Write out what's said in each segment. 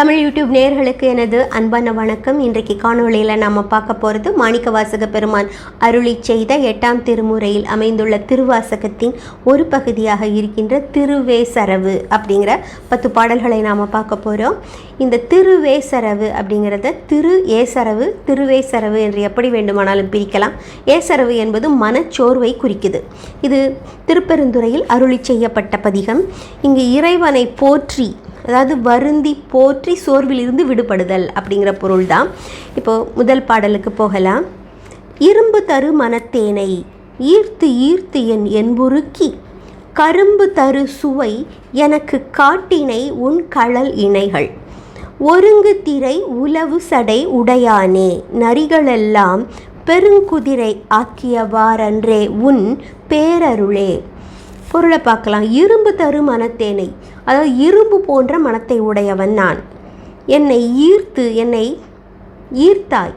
Tamil YouTube நேயர்களுக்கு எனது அன்பான வணக்கம். இன்றைக்கு காணொளியில் நாம் பார்க்க போகிறது மாணிக்க வாசக பெருமான் அருளி செய்த எட்டாம் திருமுறையில் அமைந்துள்ள திருவாசகத்தின் ஒரு பகுதியாக இருக்கின்ற திருவேசரவு அப்படிங்கிற பத்து பாடல்களை நாம் பார்க்க போகிறோம் இந்த திருவேசரவு அப்படிங்கிறத திரு ஏசரவு திருவேசரவு என்று எப்படி வேண்டுமானாலும் பிரிக்கலாம். ஏசரவு என்பது மனச்சோர்வை குறிக்குது. இது திருப்பெருந்துறையில் அருளி செய்யப்பட்ட பதிகம். இங்கு இறைவனை போற்றி அதாவது வருந்தி போற்றி சோர்விலிருந்து விடுபடுதல் அப்படிங்கிற பொருள் தான் இப்போது முதல் பாடலுக்கு போகலாம். இரும்பு தரு மனத்தேனை ஈர்த்து ஈர்த்து என் என்புருக்கி கரும்பு தரு சுவை எனக்கு காட்டினை உன் கழல் இணைகள். ஒருங்கு திரை உலவு சடை உடையானே நரிகளெல்லாம் பெருங்குதிரை ஆக்கியவாறன்றே உன் பேரருளே. பொருளை பார்க்கலாம். இரும்பு தரும் மனத்தேனை. அதாவது இரும்பு போன்ற மனத்தை உடையவன் நான். என்னை ஈர்த்து என்னை ஈர்த்தாய்.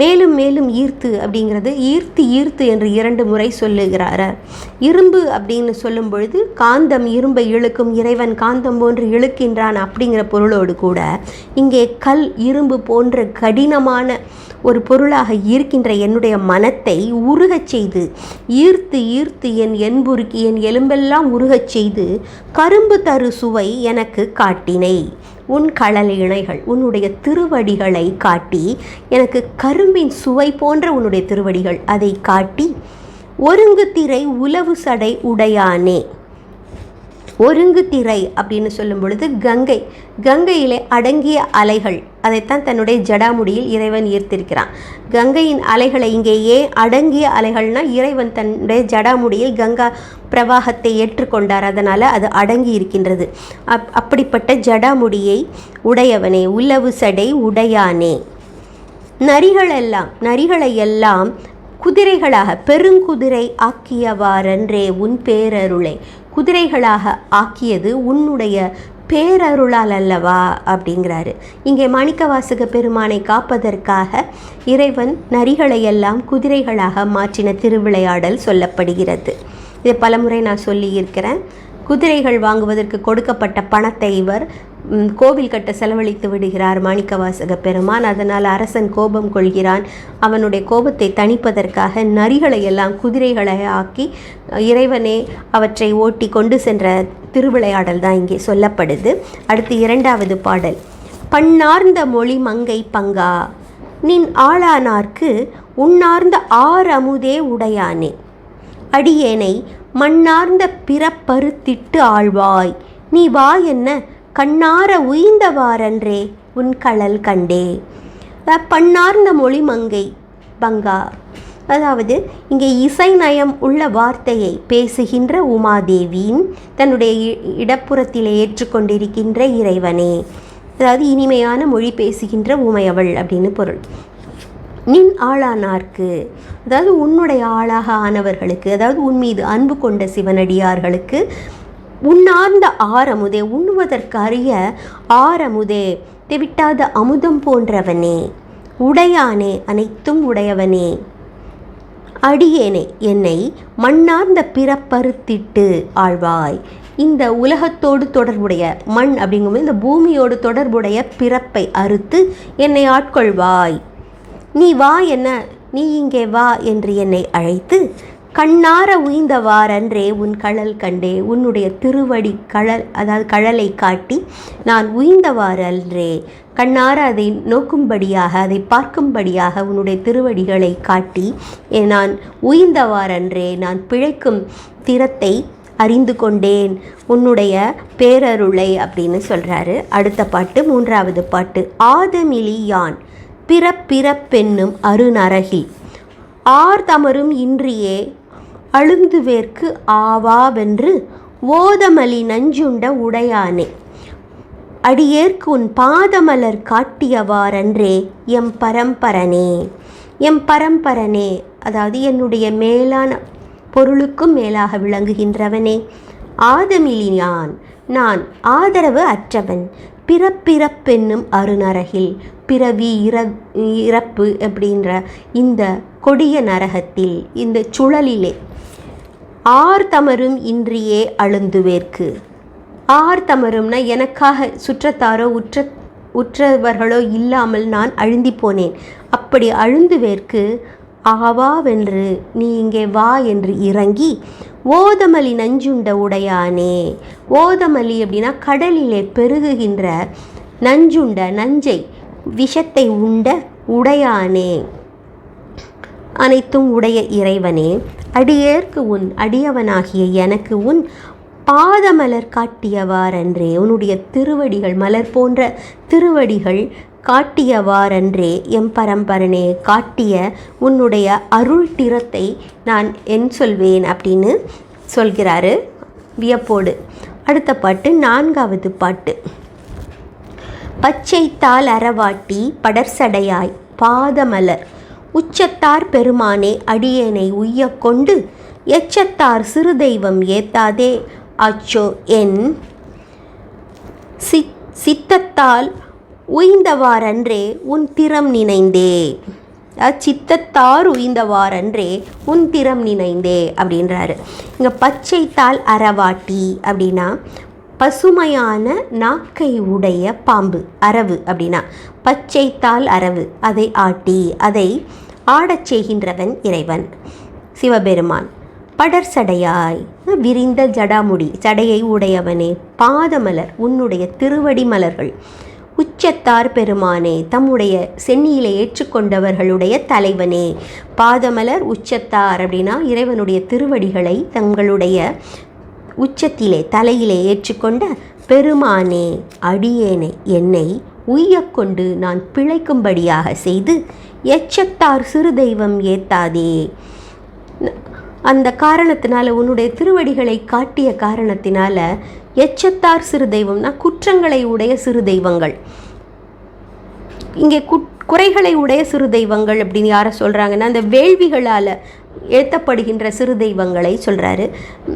மேலும் மேலும் ஈர்த்து அப்படிங்கிறது ஈர்த்து ஈர்த்து என்று இரண்டு முறை சொல்லுகிறார். இரும்பு அப்படின்னு சொல்லும் பொழுது காந்தம் இரும்பை இழுக்கும் இறைவன் காந்தம் போன்று இழுக்கின்றான் அப்படிங்கிற பொருளோடு கூட இங்கே கல் இரும்பு போன்ற கடினமான ஒரு பொருளாக ஈர்க்கின்ற என்னுடைய மனத்தை உருகச் செய்து ஈர்த்து ஈர்த்து என் என்புருக்கி என் எலும்பெல்லாம் உருகச் செய்து கரும்பு தரு சுவை எனக்கு காட்டினை. உன் களல் இணைகள் உன்னுடைய திருவடிகளை காட்டி எனக்கு கரும்பின் சுவை போன்ற உன்னுடைய திருவடிகள் அதை காட்டி ஒருங்கு திரை உலவு சடை உடையானே. ஒருங்கு திரை அப்படின்னு சொல்லும் பொழுது கங்கை. கங்கையிலே அடங்கிய அலைகள். அதைத்தான் தன்னுடைய ஜடாமுடியில் இறைவன் ஈர்த்திருக்கிறான். கங்கையின் அலைகளை இங்கே ஏன் அடங்கிய அலைகள்னா இறைவன் தன்னுடைய ஜடாமுடியில் கங்கா பிரவாகத்தை ஏற்றுக்கொண்டார். அதனால் அது அடங்கி இருக்கின்றது. அப் அப்படிப்பட்ட ஜடாமுடியை உடையவனே உலவு சடை உடையானே. நரிகளெல்லாம் நரிகளை எல்லாம் குதிரைகளாக பெருங்குதிரை ஆக்கியவாறன்றே உன் பேரருளை. குதிரைகளாக ஆக்கியது உன்னுடைய பேரருளால் அல்லவா? அப்படிங்கிறாரு. இங்கே மாணிக்கவாசக பெருமானை காப்பதற்காக இறைவன் நரிகளை எல்லாம் குதிரைகளாக மாற்றின திருவிளையாடல் சொல்லப்படுகிறது. இதை பலமுறை நான் சொல்லியிருக்கிறேன். குதிரைகள் வாங்குவதற்கு கொடுக்கப்பட்ட பணத்தை இவர் கோவில் கட்ட செலவழித்து விடுகிறார் மாணிக்கவாசக பெருமான். அதனால் அரசன் கோபம் கொள்கிறான். அவனுடைய கோபத்தை தணிப்பதற்காக நரிகளை எல்லாம் குதிரைகளை ஆக்கி இறைவனே அவற்றை ஓட்டி கொண்டு சென்ற திருவிளையாடல் தான் இங்கே சொல்லப்படுது. அடுத்து இரண்டாவது பாடல். பண்ணார்ந்த மொழி மங்கை பங்கா நின் ஆளானார்க்கு உன்னார்ந்த அமுதே உடையானே. அடியேனை மண்ணார்ந்த பிறப்பருத்திட்டு ஆழ்வாய் நீ வா என்ன கண்ணார உய்ந்தவாறன்றே உன் கழல் கண்டே. பன்னார்ந்த மொழி மங்கை பங்கா. அதாவது இங்கே இசை நயம் உள்ள வார்த்தையை பேசுகின்ற உமாதேவியின் தன்னுடைய இ- ஏற்றுக்கொண்டிருக்கின்ற இறைவனே. அதாவது இனிமையான மொழி பேசுகின்ற உமையவள் அப்படின்னு பொருள். நின் ஆளானார்க்கு அதாவது உன்னுடைய ஆளாக ஆனவர்களுக்கு அதாவது உன் மீது அன்பு கொண்ட சிவனடியார்களுக்கு உண்ணார்ந்த ஆரமுதே உண்ணுவதற்கு அரிய ஆரமுதே தெவிட்டாத அமுதம் போன்றவனே உடையானே அனைத்தும் உடையவனே. அடியேனே என்னை மண்ணார்ந்த பிறப்பறுத்திட்டு ஆழ்வாய். இந்த உலகத்தோடு தொடர்புடைய மண் அப்படிங்கும்போது இந்த பூமியோடு தொடர்புடைய பிறப்பை அறுத்து என்னை ஆட்கொள்வாய். நீ வா என்ன நீ இங்கே வா என்று என்னை அழைத்து கண்ணார உய்ந்தவாறன்றே உன் கழல் கண்டே உன்னுடைய திருவடி கழல் அதாவது கழலை காட்டி நான் உய்ந்தவாறன்றே. கண்ணார அதை நோக்கும்படியாக அதை பார்க்கும்படியாக உன்னுடைய திருவடிகளை காட்டி நான் உய்ந்தவாறன்றே நான் பிழைக்கும் திறத்தை அறிந்து கொண்டேன். உன்னுடைய பேரருளை அப்படின்னு சொல்கிறாரு அடுத்த பாட்டு மூன்றாவது பாட்டு. ஆதமிலி யான் பிறப்பிறப்பென்னும் அருநரகில். ஆர் தமரும் இன்றியே அழுந்துவேற்கு ஆவாவென்று ஓதமலி நஞ்சுண்ட உடையானே. அடியேற்கு உன் பாதமலர் காட்டியவாறன்றே எம் பரம்பரனே. எம் பரம்பரனே அதாவது என்னுடைய மேலான பொருளுக்கும் மேலாக விளங்குகின்றவனே. ஆதமிலியான் நான் ஆதரவு அற்றவன். பிறப்பிறப்பென்னும் அருநரகில் பிறவி இற இறப்பு அப்படின்ற இந்த கொடிய நரகத்தில் இந்த சுழலிலே ஆர் தமரும் இன்றியே அழுந்துவேற்கு. ஆர் தமரும்னா எனக்காக சுற்றத்தாரோ உற்ற உற்றவர்களோ இல்லாமல் நான் அழுந்தி போனேன் அப்படி அழுந்துவேற்கு ஆவாவென்று நீ இங்கே வா என்று இறங்கி ஓதமலி நஞ்சுண்ட உடையானே. ஓதமலி அப்படின்னா கடலிலே பெருகுகின்ற நஞ்சுண்ட நஞ்சை விஷத்தை உண்ட உடையானே. அனைத்தும் உடைய இறைவனே. அடியேற்கு உன் அடியவனாகிய எனக்கு உன் பாதமலர் காட்டியவாறன்றே. உன்னுடைய திருவடிகள் மலர் போன்ற திருவடிகள் காட்டியவாறன்றே. எம் பரம்பரனே காட்டிய உன்னுடைய அருள் திறத்தை நான் என் சொல்வேன் அப்படின்னு சொல்கிறாரு வியப்போடு. அடுத்த பாட்டு நான்காவது பாட்டு. பச்சைத்தால் அறவாட்டி படர்சடையாய் பாதமலர். உச்சத்தார் பெருமானே அடியேனை உய்ய கொண்டு எச்சத்தார் சிறு தெய்வம் ஏத்தாதே. அச்சோ என் சித் சித்தத்தால் உய்ந்தவாறன்றே உன் திறம் நினைந்தே. அச்சித்தத்தார் உய்ந்தவாறன்றே உன் திறம் நினைந்தே அப்படின்றாரு. இங்கே பச்சைத்தால் அறவாட்டி அப்படின்னா பசுமையான நாக்கை உடைய பாம்பு அரவு அப்படின்னா பச்சைத்தால் அரவு அதை ஆட்டி அதை ஆடச் செய்கின்றவன் இறைவன். சிவபெருமான் படர் சடையாய் விரிந்த ஜடாமுடி சடையை உடையவனே பாதமலர் உன்னுடைய திருவடி மலர்கள். உச்சத்தார் பெருமானே தம்முடைய சென்னியிலே ஏற்றுக்கொண்டவர்களுடைய தலைவனே பாதமலர் உச்சத்தார் அப்படின்னா இறைவனுடைய திருவடிகளை தங்களுடைய உச்சத்திலே தலையிலே ஏற்றுக்கொண்ட பெருமானே அடியேனை என்னை உய்யக்கொண்டு நான் பிழைக்கும்படியாக செய்து எச்சத்தார் சிறு தெய்வம் ஏத்தாதே. அந்த காரணத்தினால உன்னுடைய திருவடிகளை காட்டிய காரணத்தினால எச்சத்தார் சிறு தெய்வம்னா குற்றங்களை உடைய சிறு தெய்வங்கள். இங்கே குட் குறைகளை உடைய சிறு தெய்வங்கள் அப்படின்னு யாரை சொல்கிறாங்கன்னா அந்த வேள்விகளால் ஏற்றப்படுகின்ற சிறு தெய்வங்களை சொல்கிறாரு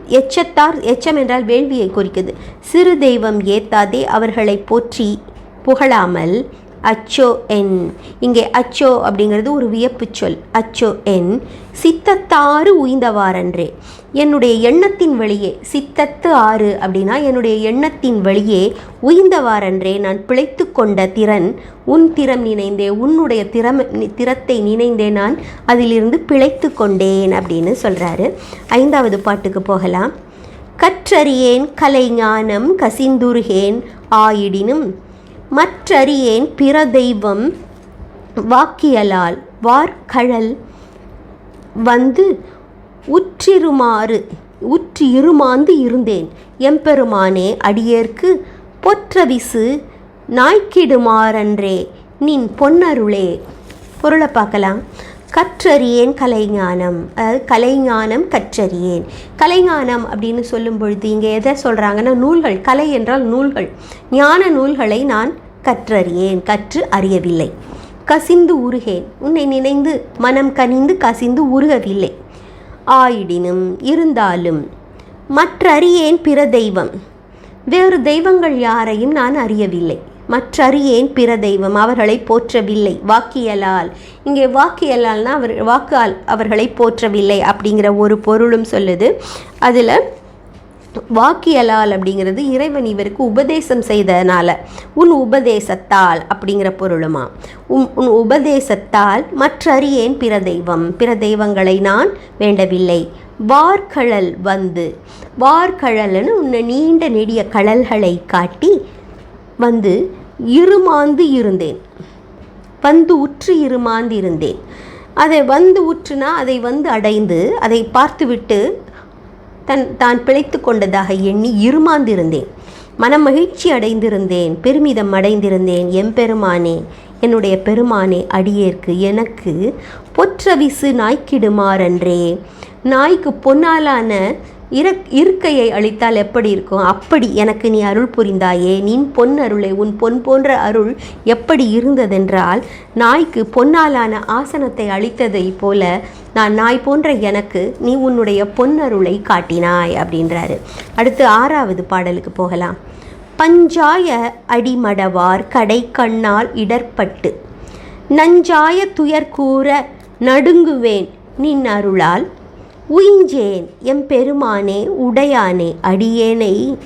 எச்சத்தார் எச்சம் என்றால் வேள்வியை குறிக்குது. சிறு தெய்வம் ஏத்தாதே அவர்களை போற்றி புகழாமல் அச்சோ என். இங்கே அச்சோ அப்படிங்கிறது ஒரு வியப்பு சொல். அச்சோ என். சித்தத்தாறு உய்ந்தவாறன்றே. என்னுடைய எண்ணத்தின் வழியே சித்தத்து ஆறு அப்படின்னா என்னுடைய எண்ணத்தின் வழியே உயிர்ந்தவாறன்றே நான் பிழைத்து கொண்ட திறன் உன் திறம் நினைந்தே உன்னுடைய திறம் திறத்தை நினைந்தே நான் அதிலிருந்து பிழைத்து கொண்டேன் அப்படின்னு சொல்கிறாரு ஐந்தாவது பாட்டுக்கு போகலாம். கற்றறியேன் கலை ஞானம் கசிந்துருகேன் ஆயிடினும் மற்றறியேன் பிற தெய்வம் வாக்கியலால் வார்கழல் வந்து உற்றிருமாறு உற்றி இருமாந்து இருந்தேன். எம்பெருமானே அடியேற்கு பொற்றவிசு நாய்க்கிடுமாறன்றே நின் பொன்னருளே. பொருளை பார்க்கலாம். கற்றறியேன் கலைஞானம். அதாவது கலைஞானம் கற்றறியேன். கலைஞானம் அப்படின்னு சொல்லும் பொழுது இங்கே எதை சொல்கிறாங்கன்னா நூல்கள். கலை என்றால் நூல்கள். ஞான நூல்களை நான் கற்றறியேன். கற்று அறியவில்லை. கசிந்து உருகேன். உன்னை நினைந்து மனம் கனிந்து கசிந்து உருகவில்லை. ஆயிடினும் இருந்தாலும் மற்றறியேன் பிற தெய்வம். வேறு தெய்வங்கள் யாரையும் நான் அறியவில்லை. மற்றறியேன் பிற தெய்வம் அவர்களை போற்றவில்லை. வாக்கியலால் இங்கே வாக்கியலால்னா அவர் வாக்கால் அவர்களை போற்றவில்லை அப்படிங்கிற ஒரு பொருளும் சொல்லுது. அதில் வாக்கியலால் அப்படிங்கிறது இறைவன் இவருக்கு உபதேசம் செய்தனால உன் உபதேசத்தால் அப்படிங்கிற பொருளுமா? உன் உன் உபதேசத்தால் மற்றறியேன் பிற தெய்வம் பிற தெய்வங்களை நான் வேண்டவில்லை. வார்கழல் வந்து வார்கழல்னு உன்னை நீண்ட நெடிய கழல்களை காட்டி வந்து இருமாந்து இருந்தேன். வந்து உற்று இருமாந்து இருந்தேன். அதை வந்து உற்றுனா அதை வந்து அடைந்து அதை பார்த்துவிட்டு தன் தான் பிழைத்து கொண்டதாக எண்ணி இருமாந்திருந்தேன். மனம் மகிழ்ச்சி அடைந்திருந்தேன். பெருமிதம் அடைந்திருந்தேன். எம்பெருமானே என்னுடைய பெருமானே அடியேற்கு எனக்கு பொற்றவிசு நாய்க்கிடுமாறன்றே. நாய்க்கு பொன்னாலான இறக் இருக்கையை அளித்தால் எப்படி இருக்கும்? அப்படி எனக்கு நீ அருள் புரிந்தாயே நின் பொன் அருளை உன் பொன் போன்ற அருள் எப்படி இருந்ததென்றால் நாய்க்கு பொன்னாலான ஆசனத்தை அளித்ததை போல நான் நாய் போன்ற எனக்கு நீ உன்னுடைய பொன் அருளை காட்டினாய் அப்படின்றாரு. அடுத்து ஆறாவது பாடலுக்கு போகலாம். பஞ்சாய அடிமடவார் கடை கண்ணால் இடர்பட்டு நஞ்சாய துயர் கூற நடுங்குவேன் நின் அருளால் உயிஞ்சேன் எம் பெருமானே உடையானே அடியேனை.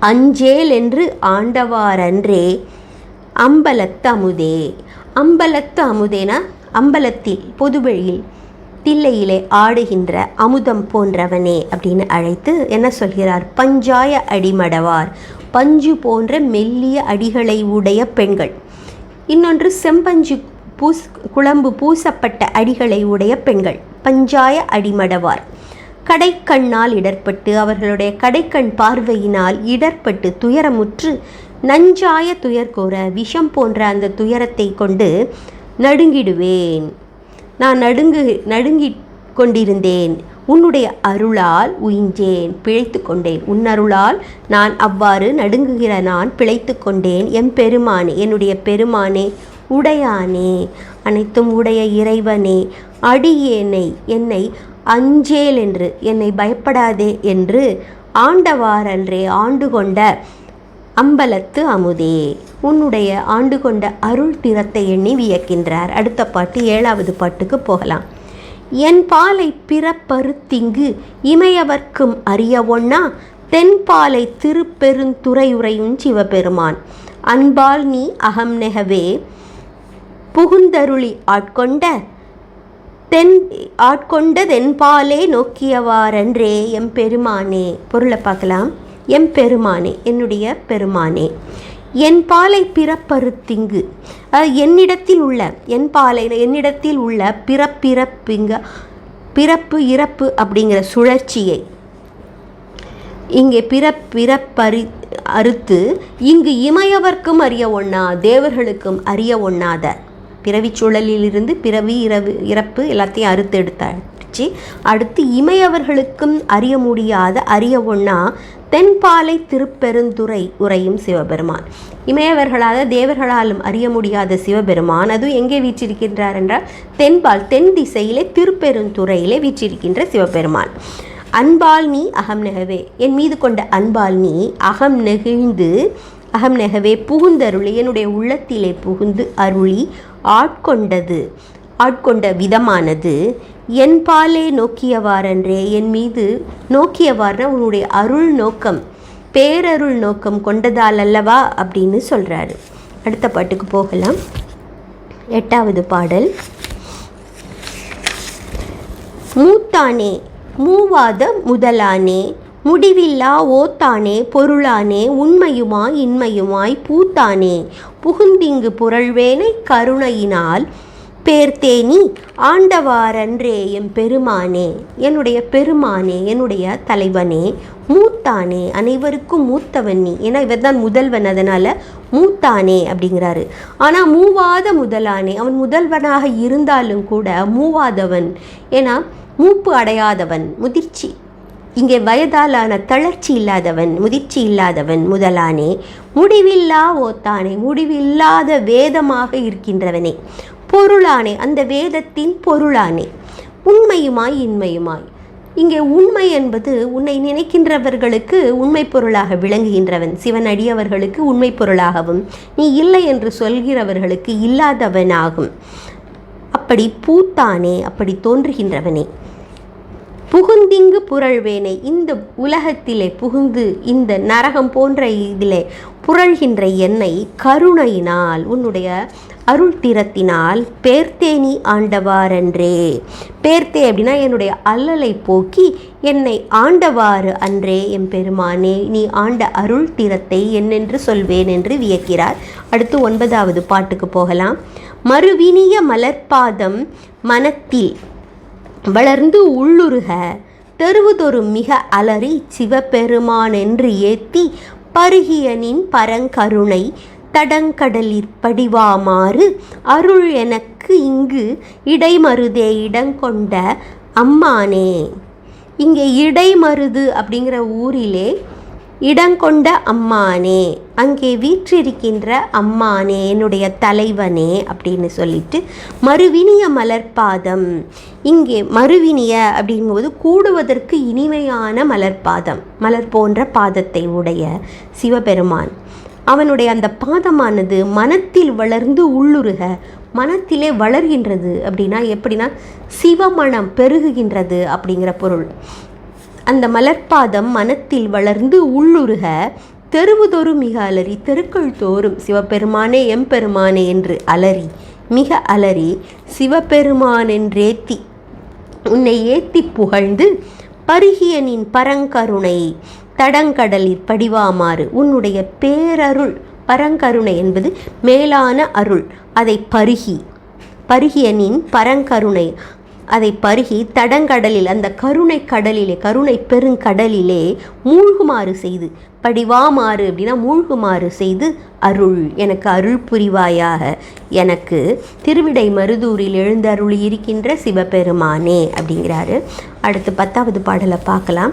அஞ்சேல் என்று ஆண்டவாரன்றே அம்பலத்து அமுதே அம்பலத்து அமுதேனா அம்பலத்தில் பொதுவெளியில் தில்லையிலே ஆடுகின்ற அமுதம் போன்றவனே அப்படின்னு அழைத்து என்ன சொல்கிறார்? பஞ்சாய அடிமடவார். பஞ்சு போன்ற மெல்லிய அடிகளை உடைய பெண்கள். இன்னொன்று செம்பஞ்சு பூஸ் குழம்பு பூசப்பட்ட அடிகளை உடைய பெண்கள். பஞ்சாய அடிமடவார். கடைக்கண்ணால் இடர்பட்டு அவர்களுடைய கடைக்கண் பார்வையினால் இடர்பட்டு துயரமுற்று நஞ்சாய துயர் கோர விஷம் போன்ற அந்த துயரத்தை கொண்டு நடுங்கிடுவேன். நான் நடுங்கு நடுங்கிக் கொண்டிருந்தேன். உன்னுடைய அருளால் உயிஞ்சேன் பிழைத்து கொண்டேன். உன்னருளால் நான் அவ்வாறு நடுங்குகிற நான் பிழைத்து கொண்டேன். எம் பெருமானே என்னுடைய பெருமானே உடையானே அனைத்தும் உடைய இறைவனே அடியேனை என்னை அஞ்சேல் என்று என்னை பயப்படாதே என்று ஆண்டவாரன்றே ஆண்டு கொண்ட அம்பலத்து அமுதே. உன்னுடைய ஆண்டு கொண்ட அருள் திறத்தை எண்ணி வியக்கின்றார். அடுத்த பாட்டு ஏழாவது பாட்டுக்கு போகலாம். என் பாலை பிறப்பருத்திங்கு இமையவர்க்கும் அறிய ஒன்னா தென்பாலை திருப்பெருந்துறையுறையும் சிவபெருமான். அன்பால் நீ அகம் நெகவே புகுந்தருளி ஆட்கொண்ட தென் ஆட்கொண்ட தென்பாலே நோக்கியவாறன்றே எம் பெருமானே. பொருளை பார்க்கலாம். எம் பெருமானே என்னுடைய பெருமானே. என் பாலை பிறப்பருத்திங்கு என்னிடத்தில் உள்ள என் பாலை என்னிடத்தில் உள்ள பிறப்பிறப்பிங்க பிறப்பு இறப்பு அப்படிங்கிற சுழற்சியை இங்கே பிறப்பிறப்பறி அறுத்து இங்கு இமையவர்க்கும் அறிய ஒண்ணா தேவர்களுக்கும் அறிய ஒண்ணாத பிறவிச் சூழலிலிருந்து பிறவி இரவு இறப்பு எல்லாத்தையும் அறுத்து எடுத்தாச்சு. அடுத்து இமையவர்களுக்கும் அறிய முடியாத அறிய ஒன்னா தென்பாலை திருப்பெருந்துறை உரையும் சிவபெருமான். இமையவர்களாத தேவர்களாலும் அறிய முடியாத சிவபெருமான் அதுவும் எங்கே வீற்றிருக்கின்றார் என்றால் தென்பால் தென் திசையிலே திருப்பெருந்துறையிலே வீற்றிருக்கின்ற சிவபெருமான். அன்பால் நீ அகம் நெகவே. என் மீது கொண்ட அன்பால் நீ அகம் நெகிழ்ந்து அகம் நெகவே புகுந்தருளி என்னுடைய உள்ளத்திலே புகுந்து அருளி ஆட்கொண்டது ஆட்கொண்ட விதமானது. என் பாலே நோக்கியவாறன்றே என் மீது நோக்கியவாறுனா உன்னுடைய அருள் நோக்கம் பேரருள் நோக்கம் கொண்டதால் அல்லவா? அப்படின்னு சொல்கிறாரு அடுத்த பாட்டுக்கு போகலாம். எட்டாவது பாடல். மூத்தானே மூவாத முதலானே முடிவில்லா ஓத்தானே பொருளானே உண்மையுமாய் இன்மையுமாய் பூத்தானே. புகுந்திங்கு புரள்வேனை கருணையினால் பேர்த்தேனி ஆண்டவாரன்றே எம் பெருமானே. என்னுடைய பெருமானே என்னுடைய தலைவனே மூத்தானே அனைவருக்கும் மூத்தவன் நீ. ஏன்னா இவர் தான் முதல்வன் அதனால் மூத்தானே அப்படிங்கிறாரு. ஆனால் மூவாத முதலானே. அவன் முதல்வனாக இருந்தாலும் கூட மூவாதவன். ஏன்னா மூப்பு அடையாதவன் முதிர்ச்சி. இங்கே வயதாலான தளர்ச்சி இல்லாதவன் முதிர்ச்சி இல்லாதவன் முதலானே முடிவில்லா ஓத்தானே முடிவில்லாத வேதமாக இருக்கின்றவனே. பொருளானே அந்த வேதத்தின் பொருளானே. உண்மையுமாய் இன்மையுமாய். இங்கே உண்மை என்பது உன்னை நினைக்கின்றவர்களுக்கு உண்மை பொருளாக விளங்குகின்றவன். சிவன் அடியவர்களுக்கு உண்மை பொருளாகவும் நீ இல்லை என்று சொல்கிறவர்களுக்கு இல்லாதவனாகும். அப்படி பூத்தானே அப்படி தோன்றுகின்றவனே. புகுந்திங்கு புரள்வேனை இந்த உலகத்திலே புகுந்து இந்த நரகம் போன்ற இதிலே புரள்கின்ற என்னை கருணையினால் உன்னுடைய அருள் திறத்தினால் பேர்த்தேனி ஆண்டவாரன்றே பேர்த்தே அப்படின்னா என்னுடைய அல்லலை போக்கி என்னை ஆண்டவாறு அன்றே என் பெருமானே. நீ ஆண்ட அருள் திறத்தை என்னென்று சொல்வேன் என்று வியக்கிறார். அடுத்து ஒன்பதாவது பாட்டுக்கு போகலாம். மறுவினிய மலர்பாதம் மனத்தில் வளர்ந்து உள்ளுருக தெருவுதொரு மிக அலறி சிவபெருமானென்று ஏத்தி பருகியனின் பரங்கருணை தடங்கடலிற் படிவாமாறு அருள் எனக்கு இங்கு இடைமருதே இடங்கொண்ட அம்மானே. இங்கே இடைமருது அப்படிங்கிற ஊரிலே இடங்கொண்ட அம்மானே அங்கே வீற்றிருக்கின்ற அம்மானே என்னுடைய தலைவனே அப்படின்னு சொல்லிட்டு மறுவினிய மலர்பாதம் இங்கே மறுவினிய அப்படிங்கும்போது கூடுவதற்கு இனிமையான மலர்பாதம் மலர் போன்ற பாதத்தை உடைய சிவபெருமான். அவனுடைய அந்த பாதமானது மனத்தில் வளர்ந்து உள்ளுருக மனத்திலே வளர்கின்றது அப்படின்னா எப்படின்னா சிவமணம் பெருகுகின்றது அப்படிங்கிற பொருள். அந்த மலர்பாதம் மனத்தில் வளர்ந்து உள்ளுருக தெருவுதோறும் மிக அலறி தெருக்கள் தோறும் சிவபெருமானே எம்பெருமானே என்று அலறி மிக அலறி சிவபெருமான் என்றேத்தி உன்னை ஏத்தி புகழ்ந்து பருகியனின் பரங்கருணை தடங்கடலில் படிவாமாறு. உன்னுடைய பேரருள் பரங்கருணை என்பது மேலான அருள். அதை பருகி பருகியனின் பரங்கருணை. அதை பருகி தடங்கடலில் அந்த கருணை கடலிலே கருணை பெருங்கடலிலே மூழ்குமாறு செய்து படிவாமாறு அப்படின்னா மூழ்குமாறு செய்து அருள் எனக்கு அருள் புரிவாயாக. எனக்கு திருவிடை மருதூரில் எழுந்தருள் இருக்கின்ற சிவபெருமானே அப்படிங்கிறாரு. அடுத்து பத்தாவது பாடலை பார்க்கலாம்.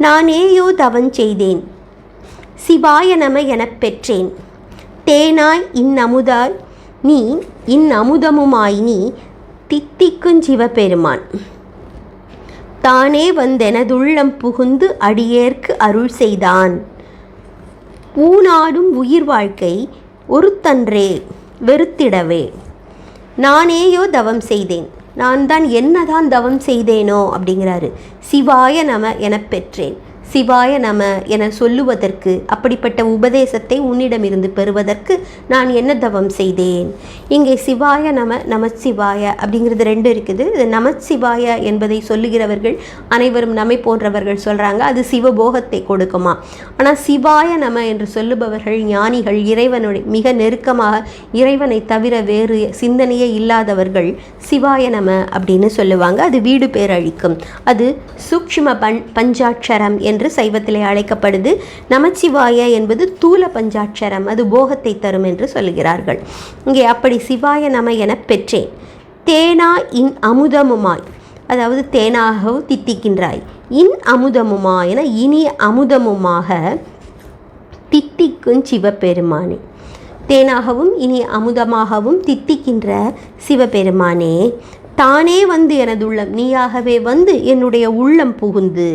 நானேயோ தவன் செய்தேன் சிவாய நம எனப் பெற்றேன். தேனாய் இன்னமுதாய் நீ இன்னமுதமுமாய் நீ தித்திக்கும் சிவபெருமான். தானே வந்தெனதுள்ளம் புகுந்து அடியேற்கு அருள் செய்தான். ஊனாடும் உயிர் வாழ்க்கை ஒருத்தன்றே வெறுத்திடவே. நானேயோ தவம் செய்தேன். நான் தான் என்னதான் தவம் செய்தேனோ அப்படிங்கிறாரு. சிவாய நம எனப் பெற்றேன். சிவாய நம என சொல்லுவதற்கு அப்படிப்பட்ட உபதேசத்தை உன்னிடமிருந்து பெறுவதற்கு நான் என்ன தவம் செய்தேன்? இங்கே சிவாய நம நமச்சிவாய அப்படிங்கிறது ரெண்டு இருக்குது. இது நமச்சிவாய என்பதை சொல்லுகிறவர்கள் அனைவரும் நம்மை போன்றவர்கள் சொல்கிறாங்க அது சிவபோகத்தை கொடுக்குமா? ஆனால் சிவாய நம என்று சொல்லுபவர்கள் ஞானிகள் இறைவனுடைய மிக நெருக்கமாக இறைவனை தவிர வேறு சிந்தனையே இல்லாதவர்கள் சிவாய நம அப்படின்னு சொல்லுவாங்க. அது வீடு பேரழிக்கும். அது சூக்ஷ்ம பன் பஞ்சாட்சரம் என்று என்று சைவத்திலே அழைக்கப்படுது. நமச்சிவாய என்பது தூல பஞ்சாட்சரம் அது போகத்தை தரும் என்று சொல்கிறார்கள் இங்கே அப்படி சிவாய நம என பெற்றேன். தேனா இன் அமுதமுமாய் அதாவது தேனாகவும் தித்திக்கின்றாய். இன் அமுதமுமா என இனிய அமுதமுமாக தித்திக்கும் சிவபெருமானே. தேனாகவும் இனி அமுதமாகவும் தித்திக்கின்ற சிவபெருமானே தானே வந்து எனது உள்ளம் நீயாகவே வந்து என்னுடைய உள்ளம் புகுந்து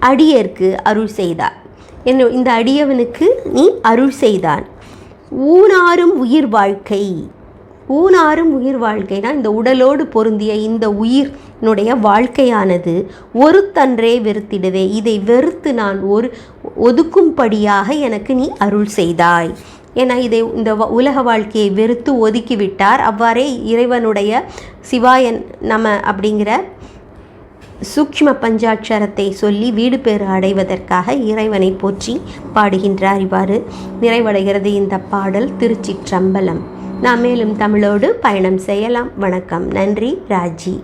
அடியர்க்கு அருள் செய்தார். என்ன இந்த அடியவனுக்கு நீ அருள் செய்தான். ஊனாரும் உயிர் வாழ்க்கை. ஊனாரும் உயிர் வாழ்க்கைனா இந்த உடலோடு பொருந்திய இந்த உயிரினுடைய வாழ்க்கையானது ஒருத்தன்றே வெறுத்திடுவே இதை வெறுத்து நான் ஒரு ஒதுக்கும்படியாக எனக்கு நீ அருள் செய்தாய். ஏன்னா இதை இந்த வ- உலக வாழ்க்கையை வெறுத்து ஒதுக்கிவிட்டார் அவ்வாறே இறைவனுடைய சிவாயன் நம அப்படிங்கிற சூக்ஷ்ம பஞ்சாட்சரத்தை சொல்லி வீடு பேறு அடைவதற்காக இறைவனை போற்றி பாடுகின்றார் இவ்வாறு நிறைவடைகிறது இந்த பாடல் திருச்சிற்றம்பலம். நாம் மேலும் தமிழோடு பயணம் செய்யலாம். வணக்கம். நன்றி. ராஜி.